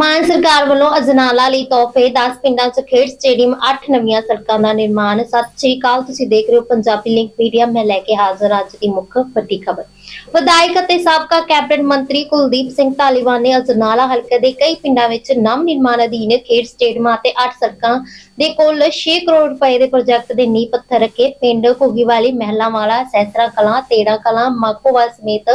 ਮਾਨ ਸਰਕਾਰ ਵੱਲੋਂ ਅਜਨਾਲਾ ਲਈ ਤੋਹਫੇ 10 ਪਿੰਡਾਂ 'ਚ ਖੇਡ ਸਟੇਡੀਅਮ 8 ਨਵੀਆਂ ਸੜਕਾਂ ਦਾ ਨਿਰਮਾਣ। ਸਤਿ ਸ਼੍ਰੀ ਅਕਾਲ, ਤੁਸੀਂ ਦੇਖ ਰਹੇ ਹੋ ਪੰਜਾਬੀ ਲਿੰਕ ਮੀਡੀਆ ਮੈਂ ਲੈ ਕੇ ਹਾਜ਼ਰ ਅੱਜ ਦੀ ਮੁੱਖ ਵੱਡੀ ਖਬਰ। ਵਿਧਾਇਕ ਅਤੇ ਸਾਬਕਾ ਕੈਬਨਿਟ ਮੰਤਰੀ ਕੁਲਦੀਪ ਸਿੰਘ ਧਾਲੀਵਾਲ ਨੇ ਅਜਨਾਲਾ ਹਲਕੇ ਦੇ ਕਈ ਪਿੰਡਾਂ ਵਿੱਚ ਨਵ ਨਿਰਮਾਣ ਅਧੀਨ ਖੇਡ ਸਟੇਡੀਅਮਾਂ ਅਤੇ 8 ਸੜਕਾਂ ਦੇ ਕੁੱਲ 6 ਕਰੋੜ ਰੁਪਏ ਦੇ ਪ੍ਰੋਜੈਕਟ ਦੇ ਨੀਂਹ ਪੱਥਰ ਰੱਖੇ। ਪਿੰਡ ਘੁੱਗੀਵਾਲੀ, ਮਹਿਲਾਵਾਲਾ, ਸੈਸਰਾ ਕਲਾਂ, ਤੇੜਾ ਕਲਾਂ ਮਾਕੋਵਾ ਸਮੇਤ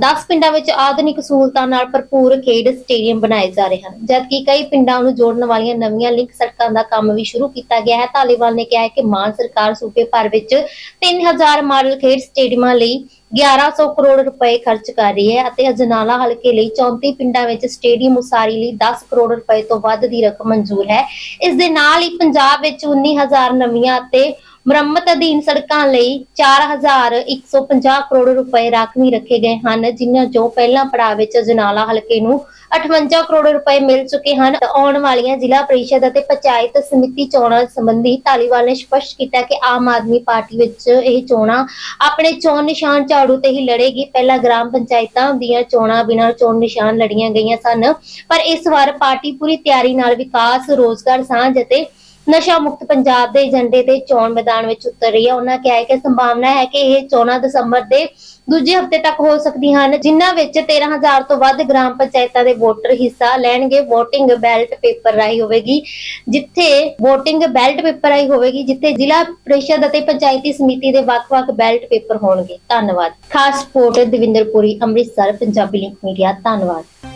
10 ਪਿੰਡਾਂ ਵਿੱਚ ਆਧੁਨਿਕ ਸਹੂਲਤਾਂ ਨਾਲ ਭਰਪੂਰ ਖੇਡ ਸਟੇਡੀਅਮ ਬਣਾਏ ਜਾ ਰਹੇ ਹਨ। ਜਦਕਿ ਕਈ ਪਿੰਡਾਂ ਨੂੰ ਜੋੜਨ ਵਾਲੀਆਂ ਨਵੀਆਂ ਲਿੰਕ ਸੜਕਾਂ ਦਾ ਕੰਮ ਵੀ ਸ਼ੁਰੂ ਕੀਤਾ ਗਿਆ ਹੈ, ਧਾਲੀਵਾਲ ਨੇ ਕਿਹਾ ਹੈ ਕਿ ਮਾਨ ਸਰਕਾਰ ਸੂਬੇ ਭਰ ਵਿੱਚ 3000 ਮਾਡਲ ਖੇਡ ਸਟੇਡੀਅਮਾਂ ਲਈ 1100 ਕਰੋੜ ਰੁਪਏ ਖਰਚ ਕਰ ਰਹੀ ਹੈ ਅਤੇ ਅਜਨਾਲਾ ਹਲਕੇ ਲਈ 34 ਪਿੰਡਾਂ ਵਿੱਚ ਸਟੇਡੀਅਮ ਉਸਾਰੀ ਲਈ 10 ਕਰੋੜ ਰੁਪਏ ਤੋਂ ਵੱਧ ਦੀ ਰਕਮ ਮਨਜ਼ੂਰ ਹੈ। ਇਸ ਦੇ ਨਾਲ ਹੀ ਪੰਜਾਬ ਵਿੱਚ 19000 ਨਵੀਆਂ ਅਤੇ ਮੁਰੰਮਤ ਅਧੀਨ ਸੜਕਾਂ ਲਈ 4150 ਕਰੋੜ ਰੁਪਏ ਰਾਖਵੀ ਰੱਖੇ ਗਏ ਹਨ, ਜਿਨ੍ਹਾਂ ਚੋਂ ਪਹਿਲਾਂ ਪੜਾਅ ਵਿੱਚ ਅਜਨਾਲਾ ਹਲਕੇ ਨੂੰ 58 ਕਰੋੜ ਰੁਪਏ ਮਿਲ ਚੁੱਕੇ ਹਨ। ਆਉਣ ਵਾਲੀਆਂ ਜ਼ਿਲ੍ਹਾ ਪਰਿਸ਼ਦ ਅਤੇ ਪੰਚਾਇਤ ਸਮਿਤੀ ਚੋਣਾਂ ਸੰਬੰਧੀ ਧਾਲੀਵਾਲ ਨੇ ਸਪਸ਼ਟ ਕੀਤਾ ਕਿ ਆਮ ਆਦਮੀ ਪਾਰਟੀ ਵਿੱਚ ਇਹ ਚੋਣਾਂ ਆਪਣੇ ਚੋਣ ਨਿਸ਼ਾਨ ਝਾੜੂ ਤੇ ਹੀ ਲੜੇਗੀ। ਪਹਿਲਾਂ ਗ੍ਰਾਮ ਪੰਚਾਇਤਾਂ ਦੀਆਂ ਚੋਣਾਂ ਬਿਨਾਂ ਚੋਣ ਨਿਸ਼ਾਨ ਲੜੀਆਂ ਗਈਆਂ ਸਨ, ਪਰ ਇਸ ਵਾਰ ਪਾਰਟੀ ਪੂਰੀ ਤਿਆਰੀ ਨਾਲ ਵਿਕਾਸ, ਰੋਜ਼ਗਾਰ ਸਾਂਝ ਅਤੇ ਨਸ਼ਾ ਮੁਕਤ ਪੰਜਾਬ ਦੇ ਏਜੰਡੇ ਤੇ ਚੋਣ ਮੈਦਾਨ ਵਿੱਚ ਉਤਰ ਰਹੀ ਹੈ। ਉਹਨਾਂ ਕਿਹਾ ਹੈ ਕਿ ਸੰਭਾਵਨਾ ਹੈ ਕਿ ਇਹ ਚੋਣਾਂ ਦਸੰਬਰ ਦੇ ਦੂਜੇ ਹਫ਼ਤੇ ਤੱਕ ਹੋ ਸਕਦੀਆਂ ਹਨ, ਜਿਨ੍ਹਾਂ ਵਿੱਚ 13000 ਤੋਂ ਵੱਧ ਗ੍ਰਾਮ ਪੰਚਾਇਤਾਂ ਦੇ ਵੋਟਰ ਹਿੱਸਾ ਲੈਣਗੇ। VOTING ਬੈਲਟ ਪੇਪਰ ਰਾਹੀਂ ਹੋਵੇਗੀ, ਜਿੱਥੇ VOTING ਬੈਲਟ ਪੇਪਰ ਰਾਹੀਂ ਹੋਵੇਗੀ, ਜਿੱਥੇ ਜ਼ਿਲ੍ਹਾ ਪ੍ਰੀਸ਼ਦ ਅਤੇ ਪੰਚਾਇਤੀ ਸਮਿਤੀ ਦੇ ਵੱਖ-ਵੱਖ ਬੈਲਟ ਪੇਪਰ ਹੋਣਗੇ। ਧੰਨਵਾਦ। ਖਾਸ report Davinderpuri Amritsar, Punjabi link media. ਧੰਨਵਾਦ।